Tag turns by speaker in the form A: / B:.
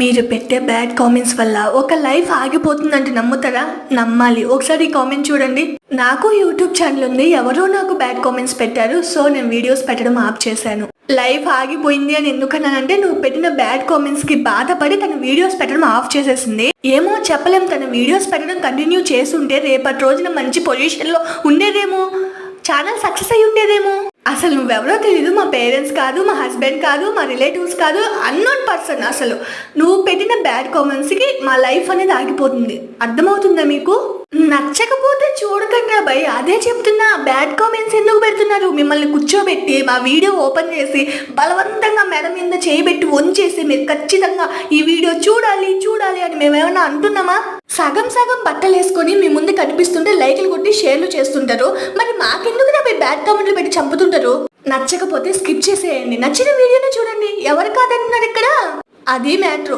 A: మీరు పెట్టే bad comments వల్ల ఒక లైఫ్ ఆగిపోతుందంటే నమ్ముతారా? నమ్మాలి. ఒకసారి ఈ కామెంట్ చూడండి. నాకు యూట్యూబ్ ఛానల్ ఉంది. ఎవరో నాకు బ్యాడ్ కామెంట్స్ పెట్టారు. సో నేను వీడియోస్ పెట్టడం ఆఫ్ చేశాను. లైఫ్ ఆగిపోయింది అని ఎందుకన్నానంటే నువ్వు పెట్టిన బ్యాడ్ కామెంట్స్కి బాధపడి తన వీడియోస్ పెట్టడం ఆఫ్ చేసేసింది. ఏమో చెప్పలేం. తన వీడియోస్ పెట్టడం కంటిన్యూ చేస్తుంటే రేపటి రోజున మంచి పొజిషన్లో ఉండేదేమో? ఛానల్ సక్సెస్ అయి ఉండేదేమో అసలు నువ్వెవరో తెలియదు మా పేరెంట్స్ కాదు మా హస్బెండ్ కాదు మా రిలేటివ్స్ కాదు అన్నోన్ పర్సన్ అసలు. నువ్వు పెట్టిన బ్యాడ్ కామెంట్స్కి మా లైఫ్ అనేది ఆగిపోతుంది. అర్థమవుతుందా మీకు? నచ్చకపోతే చూడకండి భయ్ అదే చెప్తున్నా బ్యాడ్ కామెంట్స్ ఎందుకు పెడుతున్నారు? మిమ్మల్ని కూర్చోబెట్టి మా వీడియో ఓపెన్ చేసి బలవంతంగా మెడ మీద చేయబెట్టి వంచేసి మీరు ఖచ్చితంగా ఈ వీడియో చూడాలి చూడాలి అని మేమేమన్నా అంటున్నామా? సగం సగం బట్టలు వేసుకొని మీ ముందు కనిపిస్తుంటే లైకులు కొట్టి షేర్లు చేస్తుంటారు. మరి మాకెందుకు నా బ్యాడ్ కామెంట్లు పెట్టి చంపుతుంటారు. నచ్చకపోతే స్కిప్ చేసేయండి. నచ్చిన వీడియోని చూడండి. ఎవరు కాదంటున్నారు ఇక్కడ? అది మ్యాటర్.